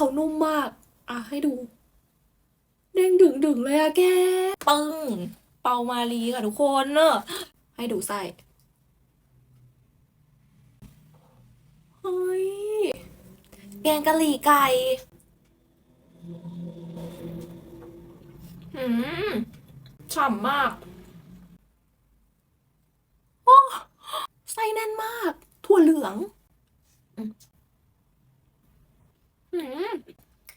เขานุ่มมาก อะให้ดู เด้งดึงดึงเลยอะแก ปึ้ง เปามาลีค่ะทุกคนเนอะให้ดูไส้เฮ้ย แกงกะหรี่ไก่ อืมฉ่ำมากโอ้ไส้แน่นมาก ถั่วเหลือง อืมอืม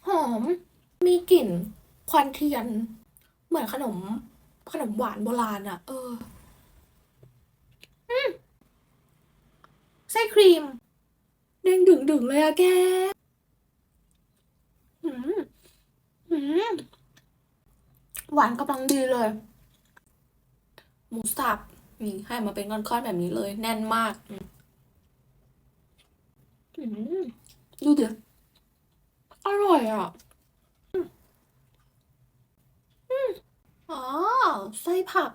หอม มีกลิ่น ควันเทียน เหมือนขนม ขนมหวานโบราณอะเออไส้ครีมเด้งดึงดึงเลยอะแกอืมอืมหวานกำลังดีเลย หมูสับนี่ให้มาเป็นก้อนๆแบบนี้เลย แน่นมากอืมอืมดูดิอร่อยอะอืมอืมอ๋อ ไส้ผัก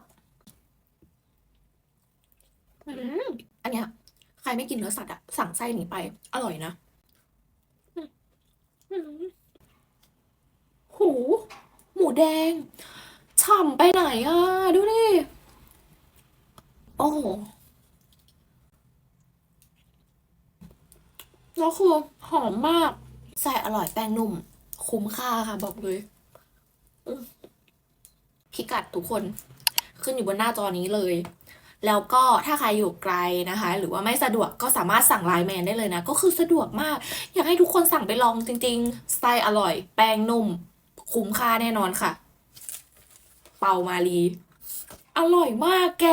อืมอันเนี้ยใครไม่กินเนื้อสัตว์อะสั่งไส้นี้ไป อร่อยนะอืมอืมหู หมูแดง ฉ่ำไปไหนอะดูดิ โอ้โหแล้วคือหอมมากไส้อร่อยแป้งนุ่ม คุ้มค่าค่ะบอกเลยอืม พิกัดทุกคนขึ้นอยู่บนหน้าจอนี้เลย แล้วก็ถ้าใครอยู่ไกลนะคะ หรือว่าไม่สะดวกก็สามารถสั่งไลน์แมนได้เลยนะ ก็คือสะดวกมาก อยากให้ทุกคนสั่งไปลองจริง ๆ สไตล์อร่อย แป้งนุ่ม คุ้มค่าแน่นอนค่ะ เปามาลี อร่อยมากแก